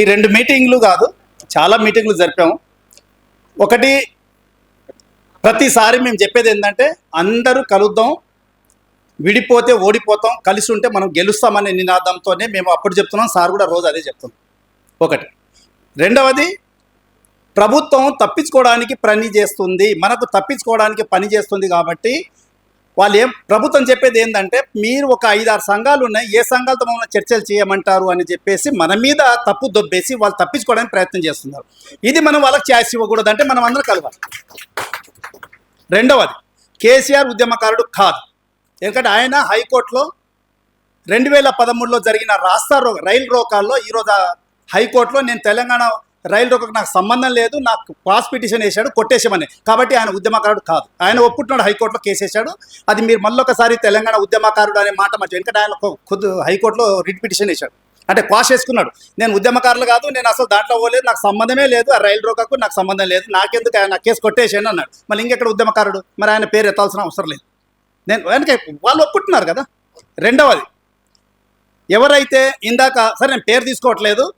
ఈ రెండు మీటింగ్లు కాదు చాలా మీటింగ్లు జరిపాము. ఒకటి ప్రతిసారి మేము చెప్పేది ఏంటంటే అందరూ కలుద్దాం విడిపోతే ఓడిపోతాం కలిసి ఉంటే మనం గెలుస్తామనే నినాదంతోనే మేము అప్పుడు చెప్తున్నాం సార్ కూడా రోజు అదే చెప్తున్నాం ఒకటి. రెండవది ప్రభుత్వం తప్పించుకోవడానికి పని చేస్తుంది మనకు తప్పించుకోవడానికి పని చేస్తుంది కాబట్టి వాళ్ళు ఏం ప్రభుత్వం చెప్పేది ఏంటంటే మీరు ఒక ఐదారు సంఘాలు ఉన్నాయి ఏ సంఘాలతో మమ్మల్ని చర్చలు చేయమంటారు అని చెప్పేసి మన మీద తప్పు దొబ్బేసి వాళ్ళు తప్పించుకోవడానికి ప్రయత్నం చేస్తున్నారు. ఇది మనం వాళ్ళకి ఛాయిస్ ఇవ్వకూడదు అంటే మనం అందరం కలవాలి. రెండవది కేసీఆర్ ఉద్యమకారుడు కాదు. ఎందుకంటే ఆయన హైకోర్టులో రెండు వేల పదమూడులో జరిగిన రాస్తా రో రైలు రోకాల్లో ఈరోజు హైకోర్టులో నేను తెలంగాణ రైలు రోకకు నాకు సంబంధం లేదు నాకు పాస్ పిటిషన్ వేశాడు కొట్టేసామని కాబట్టి ఆయన ఉద్యమకారుడు కాదు. ఆయన ఒప్పుకున్నాడు హైకోర్టులో కేసు వేశాడు. అది మీరు మళ్ళీ ఒకసారి తెలంగాణ ఉద్యమకారుడు అనే మాట మర్చి ఎందుకంటే ఆయన కొద్ది హైకోర్టులో రిట్ పిటిషన్ వేశాడు. అంటే క్వాష్ వేసుకున్నాడు నేను ఉద్యమకారులు కాదు నేను అసలు దాంట్లో పోలేదు నాకు సంబంధమే లేదు ఆ రైలు రోకకు నాకు సంబంధం లేదు నాకెందుకు ఆయన కేసు కొట్టేసాను అన్నాడు. మళ్ళీ ఇంకెక్కడ ఉద్యమకారుడు? మరి ఆయన పేరు ఎత్తాల్సిన అవసరం లేదు. నేను వెనక వాళ్ళు ఒప్పుకుంటున్నారు కదా. రెండవది ఎవరైతే ఇందాక సరే నేను పేరు తీసుకోవట్లేదు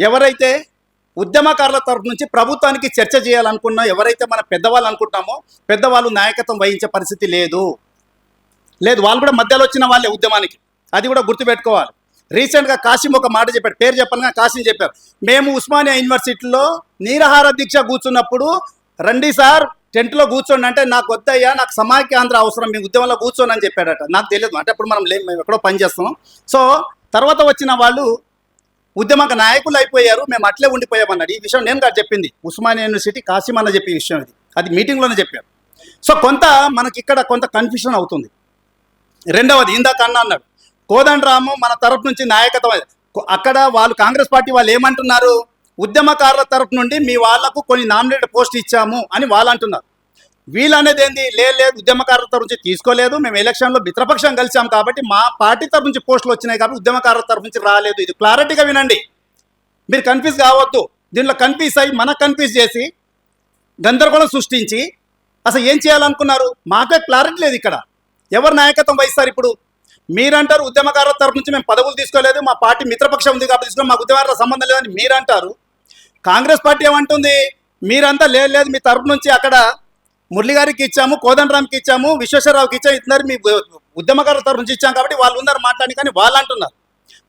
ఎవరైతే ఉద్యమకారుల తరపు నుంచి ప్రభుత్వానికి చర్చ చేయాలనుకున్నా ఎవరైతే మన పెద్దవాళ్ళు అనుకుంటామో పెద్దవాళ్ళు నాయకత్వం వహించే పరిస్థితి లేదు. లేదు వాళ్ళు కూడా మధ్యలో వచ్చిన వాళ్ళే ఉద్యమానికి. అది కూడా గుర్తుపెట్టుకోవాలి. రీసెంట్గా కాసిం ఒక మాట చెప్పాడు. పేరు చెప్పాలని కాసిం చెప్పారు. మేము ఉస్మానియా యూనివర్సిటీలో నీరహార దీక్ష కూర్చున్నప్పుడు రండి సార్ టెంట్లో కూర్చోండి అంటే నాకు వద్దయ్యా నాకు సమాఖ్యాంధ్ర అవసరం మీ ఉద్యమంలో కూర్చోండి అని చెప్పాడట. నాకు తెలియదు. అంటే అప్పుడు మనం లేము మేము ఎక్కడో పని సో తర్వాత వచ్చిన వాళ్ళు ఉద్యమక నాయకులు అయిపోయారు మేము అట్లే ఉండిపోయామన్నాడు. ఈ విషయం నేను కాదు చెప్పింది. ఉస్మానియా యూనివర్సిటీ కాసిం అన్న చెప్పే విషయం ఇది. అది మీటింగ్లోనే చెప్పారు. సో కొంత మనకి ఇక్కడ కొంత కన్ఫ్యూషన్ అవుతుంది. రెండవది ఇందాక అన్న అన్నాడు కోదండరాము మన తరపు నుంచి నాయకత్వం అక్కడ వాళ్ళు కాంగ్రెస్ పార్టీ వాళ్ళు ఏమంటున్నారు? ఉద్యమకారుల తరపు నుండి మీ వాళ్ళకు కొన్ని నామినేటెడ్ పోస్ట్ ఇచ్చాము అని వాళ్ళు అంటున్నారు. వీళ్ళు అనేది ఏంది లేదు ఉద్యమకారుల తరపు నుంచి తీసుకోలేదు. మేము ఎలక్షన్లో మిత్రపక్షం కలిసాం కాబట్టి మా పార్టీ తరపు నుంచి పోస్టులు వచ్చినాయి కాబట్టి ఉద్యమకారుల తరపు నుంచి రాలేదు. ఇది క్లారిటీగా వినండి. మీరు కన్ఫ్యూజ్ కావద్దు. దీనిలో కన్ఫ్యూజ్ అయ్యి మనకు కన్ఫ్యూజ్ చేసి గందరగోళం సృష్టించి అసలు ఏం చేయాలనుకున్నారు? మాకే క్లారిటీ లేదు ఇక్కడ. ఎవరు నాయకత్వం వహిస్తారు ఇప్పుడు? మీరంటారు ఉద్యమకారుల తరపు నుంచి మేము పదవులు తీసుకోలేదు మా పార్టీ మిత్రపక్షం ఉంది కాబట్టి తీసుకున్నాం మాకు ఉద్యమకారుల సంబంధం లేదని మీరంటారు. కాంగ్రెస్ పార్టీ ఏమంటుంది? మీరంతా లేదు మీ తరపు నుంచి అక్కడ మురళి గారికి ఇచ్చాము కోదండరామ్కి ఇచ్చాము విశ్వేశ్వరరావుకి ఇచ్చాము ఇస్తున్నారు మీ ఉద్యమకారుల నుంచి ఇచ్చాం కాబట్టి వాళ్ళు ఉన్నారు మాట్లాడి కానీ వాళ్ళు అంటున్నారు.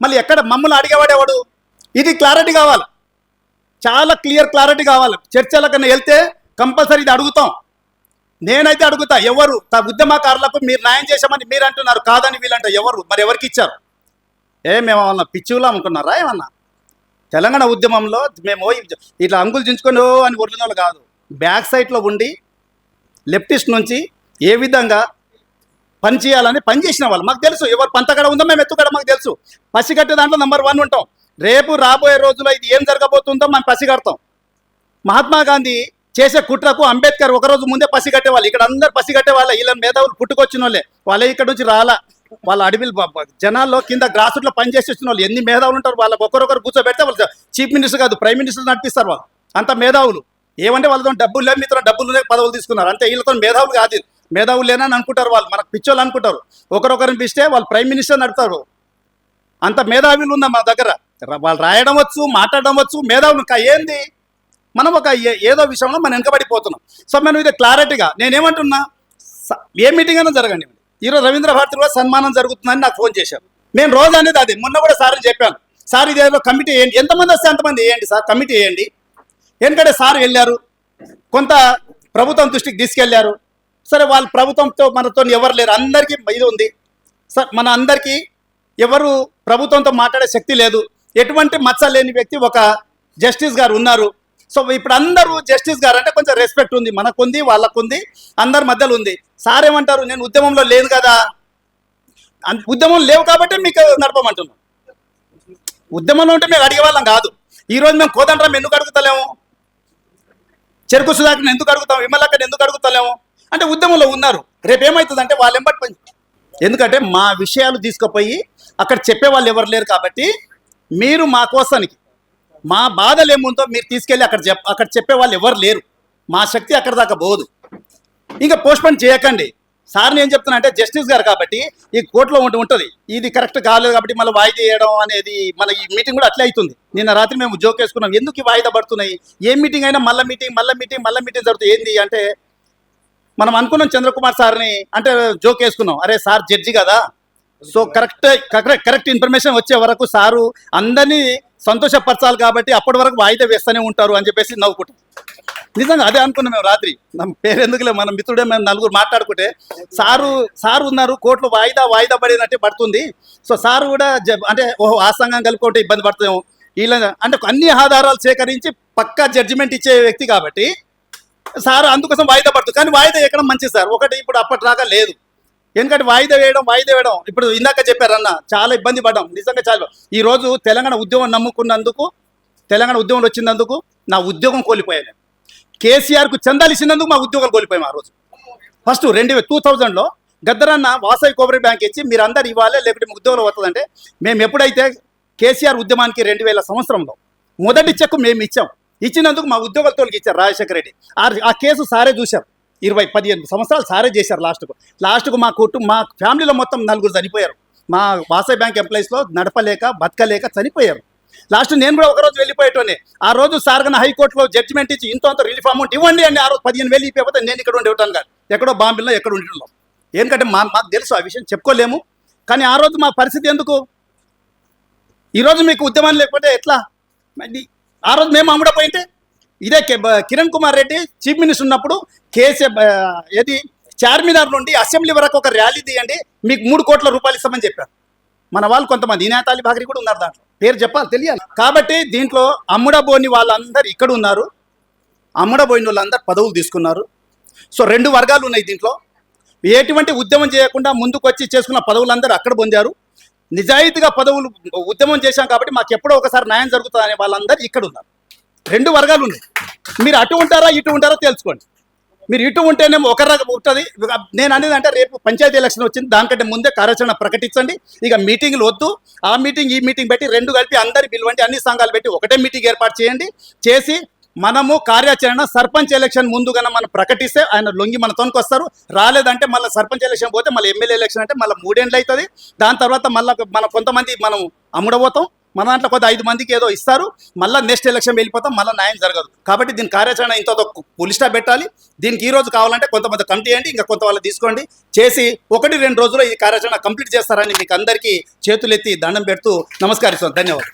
మళ్ళీ ఎక్కడ మమ్మల్ని అడిగేవాడేవాడు ఇది క్లారిటీ కావాలి. చాలా క్లియర్ క్లారిటీ కావాలి. చర్చలకన్నా వెళ్తే కంపల్సరీ ఇది అడుగుతాం. నేనైతే అడుగుతా ఎవరు త ఉద్యమకారులకు మీరు న్యాయం చేశామని మీరు అంటున్నారు కాదని వీళ్ళంట ఎవరు? మరి ఎవరికి ఇచ్చారు? ఏ మేము ఏమన్నా అనుకున్నారా ఏమన్నా? తెలంగాణ ఉద్యమంలో మేము ఇట్లా అంగులు దించుకొని అని ఒరిగిన వాళ్ళు కాదు. బ్యాక్ సైడ్లో ఉండి లెఫ్టిస్ట్ నుంచి ఏ విధంగా పని చేయాలని పని చేసిన వాళ్ళు. మాకు తెలుసు ఎవరు పంతకడ ఉందో మేము ఎత్తుకడ మాకు తెలుసు. పసిగట్టే దాంట్లో నెంబర్ వన్ ఉంటాం. రేపు రాబోయే రోజుల్లో ఇది ఏం జరగబోతుందో మేము పసిగడతాం మహాత్మా గాంధీ చేసే కుట్రకు అంబేద్కర్ ఒక రోజు ముందే పసిగట్టే వాళ్ళు ఇక్కడ అందరు పసిగట్టే వాళ్ళ వీళ్ళ మేధావులు పుట్టుకొచ్చిన వాళ్ళే వాళ్ళే ఇక్కడ నుంచి రాలా. వాళ్ళ అడవిలు జనాల్లో కింద గ్రాస్ రూట్లో పనిచేసి వచ్చిన వాళ్ళు ఎన్ని మేధావులు ఉంటారు? వాళ్ళకి ఒకరొకరు కూర్చోబెడితే వాళ్ళు చీఫ్ మినిస్టర్ కాదు ప్రైమ్ మినిస్టర్ నడిపిస్తారు వాళ్ళు. అంత మేధావులు. ఏమంటే వాళ్ళతో డబ్బులు లేవు మీతో డబ్బులు పదవులు తీసుకున్నారు. అంటే వీళ్ళతో మేధావులు కాదు మేధావులు లేనని అనుకుంటారు వాళ్ళు. మనకు పిచ్చోళ్ళు అనుకుంటారు. ఒకరొకరిని పిలిస్తే వాళ్ళు ప్రైమ్ మినిస్టర్ నడుతారు అంత మేధావులు ఉన్నా మన దగ్గర? వాళ్ళు రాయడం వచ్చు మాట్లాడడం వచ్చు మేధావులు ఏంది? మనం ఒక ఏదో విషయంలో మనం వెనకబడిపోతున్నాం. సో మనం ఇది క్లారిటీగా నేనేమంటున్నా? స- ఏ మీటింగ్ అయినా జరగండి. ఈరోజు రవీంద్ర భారతి కూడా సన్మానం జరుగుతుందని నాకు ఫోన్ చేశారు. నేను రోజు అనేది అది మొన్న కూడా సార్ చెప్పాను. సార్ ఇది ఏదో కమిటీ వేయండి. ఎంతమంది వస్తే అంతమంది వేయండి సార్? కమిటీ వేయండి. ఎందుకంటే సార్ వెళ్ళారు. కొంత ప్రభుత్వం దృష్టికి తీసుకెళ్ళారు సరే వాళ్ళు ప్రభుత్వంతో మనతో ఎవరు లేరు. అందరికీ ఇది ఉంది. సార్ మన అందరికీ ఎవరు ప్రభుత్వంతో మాట్లాడే శక్తి లేదు. ఎటువంటి మచ్చ లేని వ్యక్తి ఒక జస్టిస్ గారు ఉన్నారు. సో ఇప్పుడు అందరూ జస్టిస్ గారు అంటే కొంచెం రెస్పెక్ట్ ఉంది. మనకుంది వాళ్ళకుంది అందరి మధ్యలో ఉంది. సార్ ఏమంటారు? నేను ఉద్యమంలో లేను కదా. ఉద్యమం లేవు కాబట్టి మీకు నడపమంటున్నాం. ఉద్యమంలో ఉంటే మేము అడిగేవాళ్ళం కాదు. ఈ మేము కోదండ్రం ఎందుకు అడుగుతలేము? చెరుకు సుధాకర్ని ఎందుకు అడుగుతాం? విమలక్కని ఎందుకు అడుగుతలేము? అంటే ఉద్యమంలో ఉన్నారు. రేపు ఏమవుతుందంటే వాళ్ళు ఎంబటి ఎందుకంటే మా విషయాలు తీసుకుపోయి అక్కడ చెప్పే వాళ్ళు ఎవరు లేరు కాబట్టి మీరు మా కోసానికి మా బాధలు ఏముందో మీరు తీసుకెళ్ళి అక్కడ చెప్ అక్కడ చెప్పే వాళ్ళు ఎవరు లేరు. మా శక్తి అక్కడ దాకా పోదు. ఇంకా పోస్ట్పోన్ చేయకండి. సార్ ఏం చెప్తున్నా అంటే జస్టిస్ గారు కాబట్టి ఈ కోర్టులో ఉండి ఉంటుంది. ఇది కరెక్ట్ కాలేదు కాబట్టి మళ్ళీ వాయిదా వేయడం అనేది మన ఈ మీటింగ్ కూడా అట్లే అవుతుంది. నిన్న రాత్రి మేము జోక్ వేసుకున్నాం ఎందుకు ఈ వాయిదా పడుతున్నాయి? ఏ మీటింగ్ అయినా మళ్ళీ మీటింగ్ మళ్ళీ మీటింగ్ మళ్ళీ మీటింగ్ జరుగుతుంది. ఏంది అంటే మనం అనుకున్నాం చంద్రకుమార్ సార్ని అంటే జోక్ వేసుకున్నాం. అరే సార్ జడ్జి కదా. So correct correct correct information వచ్చే వరకు సారు అందరినీ సంతోషపరచాలి కాబట్టి అప్పటి వరకు వాయిదా వేస్తూనే ఉంటారు అని చెప్పేసి నవ్వుకుంటాం. నిజంగా అదే అనుకున్నాం మేము రాత్రి. మన పేరు ఎందుకులే మన మిత్రుడే మేము నలుగురు మాట్లాడుకుంటే సారు సారు ఉన్నారు కోర్టులో వాయిదా వాయిదా పడినట్టే పడుతుంది. సో సారు కూడా జ- అంటే ఓహో ఆ సంఘం కలుపుకుంటే ఇబ్బంది పడతాము ఇలా అంటే అన్ని ఆధారాలు సేకరించి పక్కా జడ్జిమెంట్ ఇచ్చే వ్యక్తి కాబట్టి సార్ అందుకోసం వాయిదా పడుతుంది. కానీ వాయిదా ఎక్కడం మంచిది సార్. ఒకటి ఇప్పుడు అప్పటిదాకా లేదు. ఎందుకంటే వాయిదా వేయడం వాయిదా వేయడం ఇప్పుడు ఇందాక చెప్పారన్న చాలా ఇబ్బంది పడ్డాం. నిజంగా చాలా. ఈ రోజు తెలంగాణ ఉద్యోగం నమ్ముకున్నందుకు తెలంగాణ ఉద్యమంలో వచ్చినందుకు నా ఉద్యోగం కోల్పోయాను. కేసీఆర్కు చందాలు ఇచ్చినందుకు మా ఉద్యోగాలు కోల్పోయాం ఆ రోజు. ఫస్ట్ రెండు టూ థౌజండ్లో గద్దరన్న వాసవి కోబరి బ్యాంక్ ఇచ్చి మీరు అందరు ఇవ్వాలి లేకుంటే మీ ఉద్యోగంలో వస్తుందంటే మేము ఎప్పుడైతే కేసీఆర్ ఉద్యమానికి రెండు వేల సంవత్సరంలో మొదటి చెక్కు మేము ఇచ్చాం. ఇచ్చినందుకు మా ఉద్యోగాలు తోలికి ఇచ్చారు రాజశేఖర రెడ్డి. ఆ కేసు సారే చూశారు. ఇరవై పదిహేను సంవత్సరాలు సారే చేశారు లాస్ట్కు. లాస్ట్కు మా కుటుంబ మా ఫ్యామిలీలో మొత్తం నలుగురు చనిపోయారు. మా వాసవి బ్యాంక్ ఎంప్లాయీస్లో నడపలేక బతకలేక చనిపోయారు. లాస్ట్ నేను కూడా ఒకరోజు వెళ్ళిపోయేటోనే. ఆ రోజు సార్గన హైకోర్టులో జడ్జిమెంట్ ఇచ్చి ఇంత అంత రిలీఫ్ అమౌంట్ ఇవ్వండి అండి ఆ రోజు పదిహేను వేలు ఇవ్వకపోతే నేను ఇక్కడ ఉండి ఉంటాను కాదు. ఎక్కడో బాంబేలో ఎక్కడ ఉంటున్నాం ఎందుకంటే మా మాకు తెలుసు ఆ విషయం చెప్పుకోలేము. కానీ ఆ రోజు మా పరిస్థితి ఎందుకు? ఈరోజు మీకు ఉద్యమం లేకపోతే ఎట్లా? ఆ రోజు మేము అమ్ముడపోయింటే ఇదే కిరణ్ కుమార్ రెడ్డి చీఫ్ మినిస్టర్ ఉన్నప్పుడు కేసీ ఏది? చార్మినార్ నుండి అసెంబ్లీ వరకు ఒక ర్యాలీ తీయండి మీకు మూడు కోట్ల రూపాయలు ఇస్తామని చెప్పారు. మన వాళ్ళు కొంతమంది ఇనాతాలి భాగరి కూడా ఉన్నారు దాంట్లో. పేరు చెప్పాలి తెలియాలి. కాబట్టి దీంట్లో అమ్ముడబోని వాళ్ళందరూ ఇక్కడ ఉన్నారు. అమ్ముడబోయిన వాళ్ళందరూ పదవులు తీసుకున్నారు. సో రెండు వర్గాలు ఉన్నాయి దీంట్లో. ఎటువంటి ఉద్యమం చేయకుండా ముందుకు వచ్చి చేసుకున్న పదవులందరూ అక్కడ పొందారు. నిజాయితీగా పదవులు ఉద్యమం చేశాం కాబట్టి మాకు ఎప్పుడో ఒకసారి న్యాయం జరుగుతుంది అనే వాళ్ళందరూ ఇక్కడ ఉన్నారు. రెండు వర్గాలు ఉన్నాయి. మీరు అటు ఉంటారా ఇటు ఉంటారా తెలుసుకోండి. మీరు ఇటు ఉంటేనేమో ఒక రకం ఉంటుంది. నేను అనేది అంటే రేపు పంచాయతీ ఎలక్షన్ వచ్చింది దానికంటే ముందే కార్యాచరణ ప్రకటించండి. ఇక మీటింగ్లు వద్దు. ఆ మీటింగ్ ఈ మీటింగ్ పెట్టి రెండు కలిపి అందరి పిలువండి అన్ని సంఘాలు పెట్టి ఒకటే మీటింగ్ ఏర్పాటు చేయండి. చేసి మనము కార్యాచరణ సర్పంచ్ ఎలక్షన్ ముందుగానే మనం ప్రకటిస్తే ఆయన లొంగి మన తోనికి వస్తారు. రాలేదంటే మళ్ళీ సర్పంచ్ ఎలక్షన్ పోతే మళ్ళీ ఎమ్మెల్యే ఎలక్షన్ అంటే మళ్ళీ మూడేండ్లు అవుతుంది. దాని తర్వాత మళ్ళీ మన కొంతమంది మనం అమ్ముడబోతాం. మన దాంట్లో కొద్ది ఐదు మందికి ఏదో ఇస్తారు మళ్ళీ నెక్స్ట్ ఎలక్షన్ వెళ్ళిపోతాం మళ్ళీ న్యాయం జరగదు. కాబట్టి దీని కార్యాచరణ ఇంత పులిస్టా పెట్టాలి. దీనికి ఈ రోజు కావాలంటే కొంతమంది కమిటీ చేయండి ఇంకా కొంత వాళ్ళు తీసుకోండి. చేసి ఒకటి రెండు రోజుల్లో ఈ కార్యాచరణ కంప్లీట్ చేస్తారని మీకు అందరికీ చేతులెత్తి దండం పెడుతూ నమస్కరిస్తాను ధన్యవాదాలు.